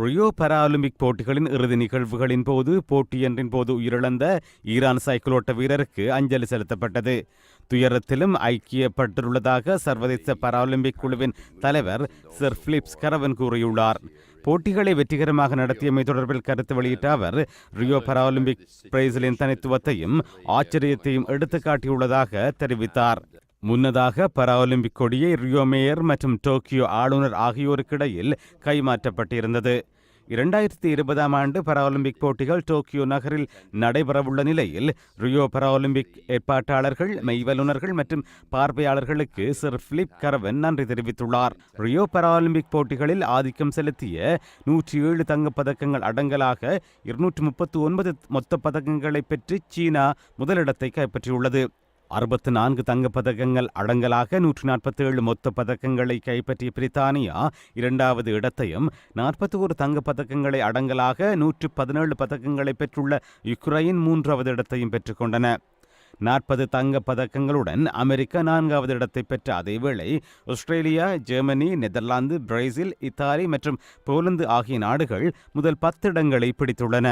Rio Paralympic போட்டிகளின் இறுதி நிகழ்வுகளின் போது போட்டியொன்றின் போது உயிரிழந்த ஈரான் சைக்கிளோட்ட வீரருக்கு அஞ்சலி செலுத்தப்பட்டது. துயரத்திலும் ஐக்கியப்பட்டுள்ளதாக சர்வதேச பராலிம்பிக் குழுவின் தலைவர் சர் பிலிப்ஸ் கரவன் கூறியுள்ளார். போட்டிகளை வெற்றிகரமாக நடத்தியமை தொடர்பில் கருத்து வெளியிட்ட அவர் ரியோ பராலிம்பிக் பிரேசிலின் தனித்துவத்தையும் ஆச்சரியத்தையும் எடுத்துக்காட்டியுள்ளதாக தெரிவித்தார். முன்னதாக பராலிம்பிக் கொடியை ரியோ மேயர் மற்றும் டோக்கியோ ஆளுநர் ஆகியோருக்கிடையில் கைமாற்றப்பட்டிருந்தது. இரண்டாயிரத்தி இருபதாம் ஆண்டு பராலிம்பிக் போட்டிகள் டோக்கியோ நகரில் நடைபெறவுள்ள நிலையில் ரியோ பராலிம்பிக் ஏற்பாட்டாளர்கள் மெய்வல்லுநர்கள் மற்றும் பார்வையாளர்களுக்கு சர் பிலிப் கரவன் நன்றி தெரிவித்துள்ளார். ரியோ பராலிம்பிக் போட்டிகளில் ஆதிக்கம் செலுத்திய நூற்றி ஏழு தங்கப்பதக்கங்கள் அடங்கலாக இருநூற்று முப்பத்து ஒன்பது மொத்த பதக்கங்களை பெற்று சீனா முதலிடத்தை கைப்பற்றியுள்ளது. அறுபத்து நான்கு தங்கப்பதக்கங்கள் அடங்கலாக நூற்றி நாற்பத்தி ஏழு மொத்த பதக்கங்களை கைப்பற்றிய பிரித்தானியா இரண்டாவது இடத்தையும் நாற்பத்தி ஒரு தங்கப்பதக்கங்களை அடங்கலாக நூற்று பதினேழு பதக்கங்களை பெற்றுள்ள யுக்ரைன் மூன்றாவது இடத்தையும் பெற்றுக்கொண்டன நாற்பது தங்கப் பதக்கங்களுடன் அமெரிக்கா நான்காவது இடத்தை பெற்ற அதேவேளை Australia Germany Netherlands Brazil Italy மற்றும் போலந்து ஆகிய நாடுகள் முதல் பத்து இடங்களை பிடித்துள்ளன.